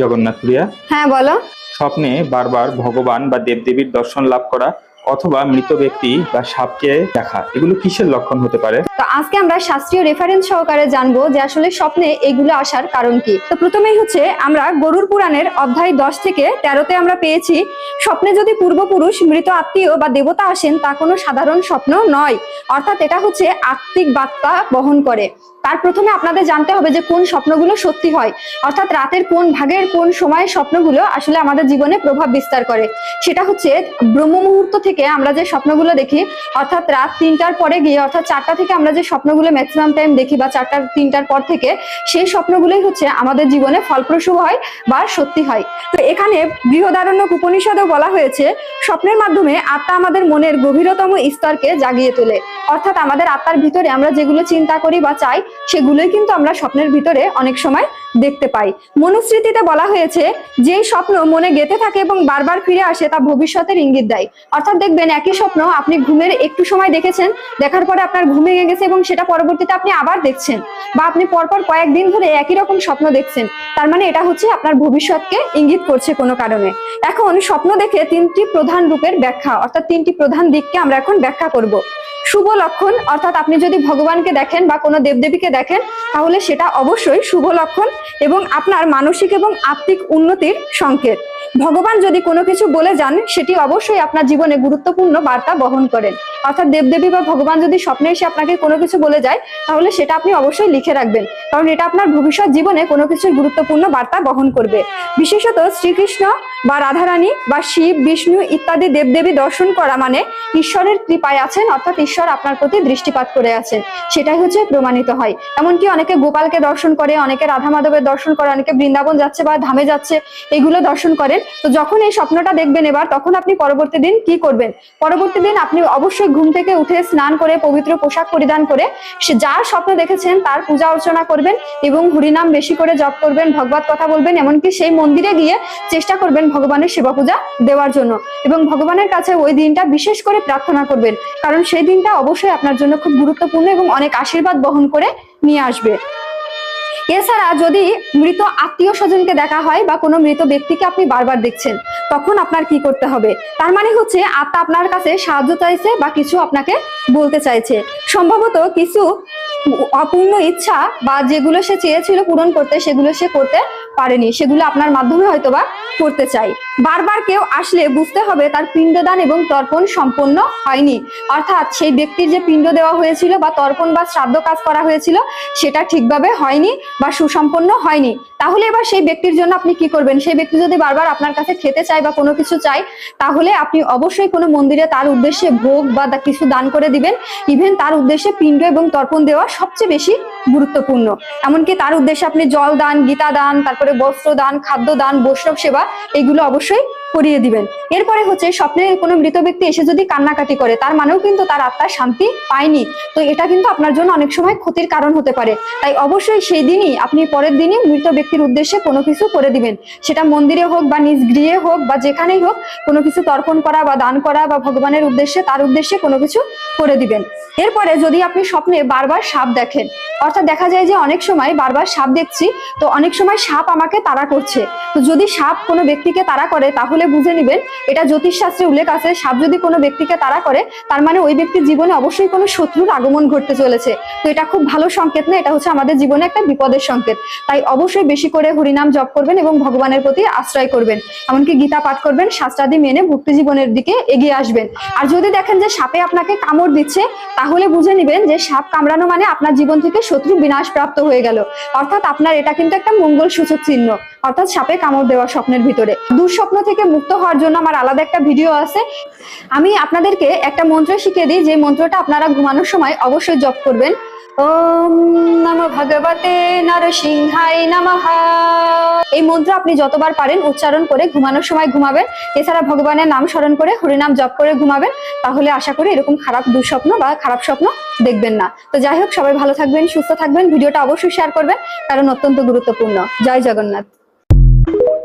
জগন্নাথ প্রিয়া। হ্যাঁ বলো। স্বপ্নে বারবার ভগবান বা দেবদেবীর দর্শন লাভ করা অথবা মৃত ব্যক্তি বা সাপকে দেখা এগুলো কিসের লক্ষণ হতে পারে? তো আজকে আমরা শাস্ত্রীয় রেফারেন্স সহকারে জানব যে আসলে স্বপ্নে এগুলো আসার কারণ কি। তো প্রথমেই হচ্ছে আমরা গরুর পুরাণের অধ্যায় দশ থেকে তেরোতে আমরা পেয়েছি স্বপ্নে যদি পূর্বপুরুষ মৃত আত্মীয় বা দেবতা আসেন তা কোনো সাধারণ স্বপ্ন নয়। অর্থাৎ এটা হচ্ছে আত্মিক বার্তা বহন করে। তার প্রথমে আপনাদের জানতে হবে যে কোন স্বপ্নগুলো সত্যি হয়। অর্থাৎ রাতের কোন ভাগের কোন সময়ের স্বপ্নগুলো আসলে আমাদের জীবনে প্রভাব বিস্তার করে। সেটা হচ্ছে ব্রহ্ম মুহূর্ত থেকে আমরা যে স্বপ্নগুলো দেখি, অর্থাৎ রাত তিনটার পরে গিয়ে, অর্থাৎ চারটা থেকে আমরা যে স্বপ্নগুলো ম্যাক্সিমাম টাইম দেখি বা চারটা, তিনটার পর থেকে, সেই স্বপ্নগুলোই হচ্ছে আমাদের জীবনে ফলপ্রসূ হয় বা সত্যি হয়। তো এখানে বৃহদারণ্যক উপনিষদেও বলা হয়েছে, স্বপ্নের মাধ্যমে আত্মা আমাদের মনের গভীরতম স্তরকে জাগিয়ে তোলে। অর্থাৎ আমাদের আত্মার ভিতরে আমরা যেগুলো চিন্তা করি বা চাই সেগুলোই কিন্তু আমরা স্বপ্নের ভিতরে অনেক সময় দেখতে পাই। মনুস্মৃতিতে বলা হয়েছে, যেই স্বপ্ন মনে গেঁথে থাকে এবং বারবার ফিরে আসে, তা ভবিষ্যতের ইঙ্গিত দেয়। অর্থাৎ দেখবেন, একই স্বপ্ন আপনি ঘুমের একটু সময় দেখেছেন, দেখার পরে আপনার ঘুম ভেঙে গেছে এবং সেটা পরবর্তীতে আপনি আবার দেখছেন বা আপনি পরপর কয়েকদিন ধরে একই রকম স্বপ্ন দেখছেন। তার মানে এটা হচ্ছে আপনার ভবিষ্যৎকে ইঙ্গিত করছে কোনো কারণে। এখন স্বপ্ন দেখে তিনটি প্রধান রূপের ব্যাখ্যা, অর্থাৎ তিনটি প্রধান দিককে আমরা এখন ব্যাখ্যা করব। শুভ লক্ষণ, অর্থাৎ আপনি যদি ভগবানকে দেখেন বা কোনো দেবদেবীকে দেখেন, তাহলে সেটা অবশ্যই শুভ লক্ষণ এবং আপনার মানসিক এবং আত্মিক উন্নতির সংকেত। ভগবান যদি কোনো কিছু বলে যান, সেটি অবশ্যই আপনার জীবনে গুরুত্বপূর্ণ বার্তা বহন করেন। অর্থাৎ দেবদেবী বা ভগবান যদি স্বপ্নে এসে আপনাকে কোনো কিছু বলে যায়, তাহলে সেটা আপনি অবশ্যই লিখে রাখবেন। কারণ এটা আপনার ভবিষ্যৎ জীবনে কোনো কিছুর গুরুত্বপূর্ণ বার্তা বহন করবে। বিশেষত শ্রীকৃষ্ণ বা রাধারানী বা শিব, বিষ্ণু ইত্যাদি দেবদেবী দর্শন করা মানে ঈশ্বরের কৃপায় আছেন, অর্থাৎ ঈশ্বর আপনার প্রতি দৃষ্টিপাত করে আছেন। সেটাই হচ্ছে প্রমাণিত হয়। এমনকি অনেকে গোপালকে দর্শন করে, অনেকে রাধা মাধবের দর্শন করে, অনেকে বৃন্দাবন যাচ্ছে বা ধামে যাচ্ছে, এগুলো দর্শন করেন। তো যখন এই স্বপ্নটা দেখবেন এবার, তখন আপনি পরবর্তী দিন কি করবেন? পরবর্তী দিন আপনি অবশ্যই ঘুম থেকে উঠে স্নান করে পবিত্র পোশাক পরিধান করে যার স্বপ্ন দেখেছেন তার পূজা অর্চনা করবেন এবং হরিনাম বেশি করে জপ করবেন, ভগবত কথা বলবেন, এমনকি সেই মন্দিরে গিয়ে চেষ্টা করবেন ভগবানের সেবা পূজা দেওয়ার জন্য। এবং ভগবানের কাছে ওই দিনটা বিশেষ করে প্রার্থনা করবেন, কারণ সেই দিনটা অবশ্যই আপনার জন্য খুব গুরুত্বপূর্ণ এবং অনেক আশীর্বাদ বহন করে নিয়ে আসবে। এছাড়া যদি মৃত আত্মীয় স্বজনকে দেখা হয় বা কোনো মৃত ব্যক্তিকে আপনি বারবার দেখছেন, তখন আপনার কি করতে হবে? তার মানে হচ্ছে আত্মা আপনার কাছে সাহায্য চাইছে বা কিছু আপনাকে বলতে চাইছে। সম্ভবত কিছু অপূর্ণ ইচ্ছা বা যেগুলো সে চেয়েছিল পূরণ করতে, সেগুলো সে করতে পারেনি। সেগুলো আপনার মাধ্যমে হয়তো বা করতে চাই। বারবার কেউ আসলে বুঝতে হবে তার পিণ্ডদান এবং তর্পণ সম্পন্ন হয়নি। অর্থাৎ সেই ব্যক্তির যে পিণ্ড দেওয়া হয়েছিল বা তর্পণ বা শ্রাদ্ধ কাজ করা হয়েছিল, সেটা ঠিকভাবে হয়নি বা সুসম্পন্ন হয়নি। তাহলে এবার সেই ব্যক্তির জন্য আপনি কি করবেন? সেই ব্যক্তি যদি বারবার আপনার কাছে খেতে চায় বা কোনো কিছু চায়, তাহলে আপনি অবশ্যই কোনো মন্দিরে তার উদ্দেশ্যে ভোগ বা কিছু দান করে দিবেন। ইভেন তার উদ্দেশ্যে পিণ্ড এবং তর্পণ দেওয়া সবচেয়ে বেশি গুরুত্বপূর্ণ। এমনকি তার উদ্দেশ্যে আপনি জল দান, গীতা দান, তারপরে বস্ত্র দান, খাদ্য দান, বৈষ্ণব সেবা, এগুলো অবশ্যই করিয়ে দিবেন। এরপরে হচ্ছে স্বপ্নে কোনো মৃত ব্যক্তি এসে যদি কান্নাকাটি করে, তার মানেও কিন্তু তার আত্মার শান্তি পায়নি। তো এটা কিন্তু আপনার জন্য অনেক সময় ক্ষতির কারণ হতে পারে। তাই অবশ্যই সেই দিনই আপনি পরের দিনই মৃত ব্যক্তির উদ্দেশ্যে কোনো কিছু করে দিবেন। সেটা মন্দিরে হোক বা নিজ গৃহে হোক বা যেখানেই হোক কোনো কিছু তর্পণ করা বা দান করা বা ভগবানের উদ্দেশ্যে, তার উদ্দেশ্যে কোনো কিছু করে দিবেন। এরপরে যদি আপনি স্বপ্নে বারবার সাপ দেখেন, অর্থাৎ দেখা যায় যে অনেক সময় বারবার সাপ দেখছি, তো অনেক সময় সাপ আমাকে তাড়া করছে। তো যদি সাপ কোনো ব্যক্তিকে তাড়া করে, তাহলে বুঝে নেবেন, এটা জ্যোতিষশাস্ত্রে উল্লেখ আছে, সাপ যদি কোনো ব্যক্তিকে তাড়া করে, তার মানে ওই ব্যক্তির জীবনে অবশ্যই কোনো শত্রুর আগমন ঘটতে চলেছে। তো এটা খুব ভালো সংকেত না, এটা হচ্ছে আমাদের জীবনে একটা বিপদের সংকেত। তাই অবশ্যই বেশি করে হরিনাম জপ করবেন এবং ভগবানের প্রতি আশ্রয় করবেন। এমনকি গীতা পাঠ করবেন, শাস্ত্রাদি মেনে ভক্তি জীবনের দিকে এগিয়ে আসবেন। আর যদি দেখেন যে সাপে আপনাকে কামড় দিচ্ছে, তাহলে বুঝে নেবেন যে সাপ কামড়ানো মানে আপনার জীবন থেকে শত্রু বিনাশ প্রাপ্ত হয়ে গেল। অর্থাৎ আপনার এটা কিন্তু একটা মঙ্গল সূচক চিহ্ন। অর্থাৎ সাপে কামড় দেওয়া স্বপ্নের ভিতরে। দুঃস্বপ্ন থেকে মুক্ত হওয়ার জন্য আমার আলাদা একটা ভিডিও আছে। আমি আপনাদেরকে একটা মন্ত্র শিখিয়ে দিই, যে মন্ত্রটা আপনারা ঘুমানোর সময় অবশ্যই জপ করবেন। এই মন্ত্র আপনি যতবার পারেন উচ্চারণ করে ঘুমানোর সময় ঘুমাবেন। এছাড়া ভগবানের নাম স্মরণ করে, হরিনাম জপ করে ঘুমাবেন। তাহলে আশা করি এরকম খারাপ দুঃস্বপ্ন বা খারাপ স্বপ্ন দেখবেন না। তো যাই হোক, সবাই ভালো থাকবেন, সুস্থ থাকবেন। ভিডিওটা অবশ্যই শেয়ার করবেন, কারণ অত্যন্ত গুরুত্বপূর্ণ। জয় জগন্নাথ। you.